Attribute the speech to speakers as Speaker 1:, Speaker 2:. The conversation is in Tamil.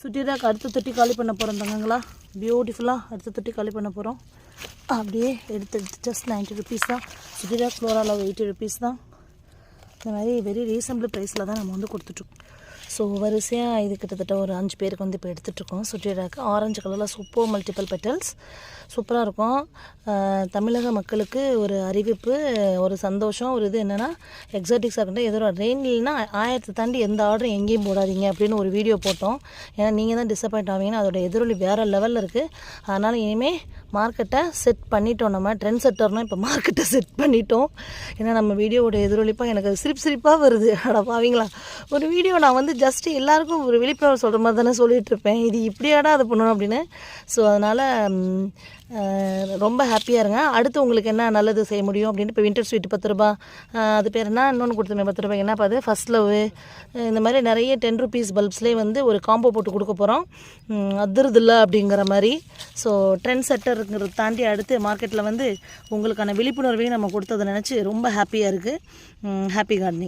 Speaker 1: சுட்டிராக்கு அடுத்த தொட்டி காலி பண்ண போகிறோம் தங்கங்களா. பியூட்டிஃபுல்லாக அடுத்த தொட்டி காலி பண்ண போகிறோம் அப்படியே எடுத்து எடுத்து ஜஸ்ட் நைன்ட்டி ருபீஸ் தான். சுட்டிராக் ஃப்ளோராவில் எயிட்டி ருபீஸ் தான். இந்த மாதிரி வெரி ரீசனபிள் ப்ரைஸில் தான் நம்ம வந்து கொடுத்துட்ருக்கோம் ஸோ வரிசையாக இது கிட்டத்தட்ட ஒரு அஞ்சு பேருக்கு வந்து இப்போ எடுத்துகிட்ருக்கோம் சுற்றிடாக்கு ஆரஞ்சு கலரில் சூப்பர் மல்டிபிள் பெட்டல்ஸ் சூப்பராக இருக்கும். தமிழக மக்களுக்கு ஒரு அறிவிப்பு ஒரு சந்தோஷம் ஒரு இது என்னென்னா எக்ஸாட்டிக்ஸாக இருக்கட்டும் எதோ ரெயின் இல்லைன்னா ஆயிரத்தை தாண்டி எந்த ஆர்டரும் எங்கேயும் போடாதீங்க அப்படின்னு ஒரு வீடியோ போட்டோம். ஏன்னா நீங்கள் தான் டிசப்பாயிண்ட் ஆவீங்கன்னா அதோட எதிரொலி வேறு லெவலில் இருக்குது அதனால் இனிமேல் மார்க்கெட்டை செட் பண்ணிட்டோம். நம்ம ட்ரெண்ட் செட்டர்னால் இப்போ மார்க்கெட்டை செட் பண்ணிட்டோம். ஏன்னா நம்ம வீடியோவோட எதிரொலிப்பாக எனக்கு சிரிப்பு சிரிப்பாக வருது. அடப்பாவீங்களா ஒரு வீடியோ நான் வந்து ஜஸ்ட்டு எல்லாருக்கும் ஒரு விழிப்புணர்வு சொல்கிற மாதிரி தானே சொல்லிகிட்டு இருப்பேன். இது இப்படியாடா அது பண்ணணும் அப்படின்னு. ஸோ அதனால் ரொம்ப ஹாப்பியாக இருங்க. அடுத்து உங்களுக்கு என்ன நல்லது செய்ய முடியும் அப்படின்னு இப்போ வின்டர் ஸ்வீட் பத்து ரூபா அது பேர் என்ன? இன்னொன்று கொடுத்துருமே பத்து ரூபாய் என்ன பார்த்து ஃபஸ்ட் லவ் இந்த மாதிரி நிறைய டென் ருபீஸ் பல்ப்ஸ்லேயே வந்து ஒரு காம்போ போட்டு கொடுக்க போகிறோம் அதிருதில்ல அப்படிங்கிற மாதிரி. ஸோ ட்ரெண்ட் செட்டருங்கிறத தாண்டி அடுத்து மார்க்கெட்டில் வந்து உங்களுக்கான விழிப்புணர்வையும் நம்ம கொடுத்ததை நினச்சி ரொம்ப ஹாப்பியாக இருக்குது ஹாப்பி கார்டனிங்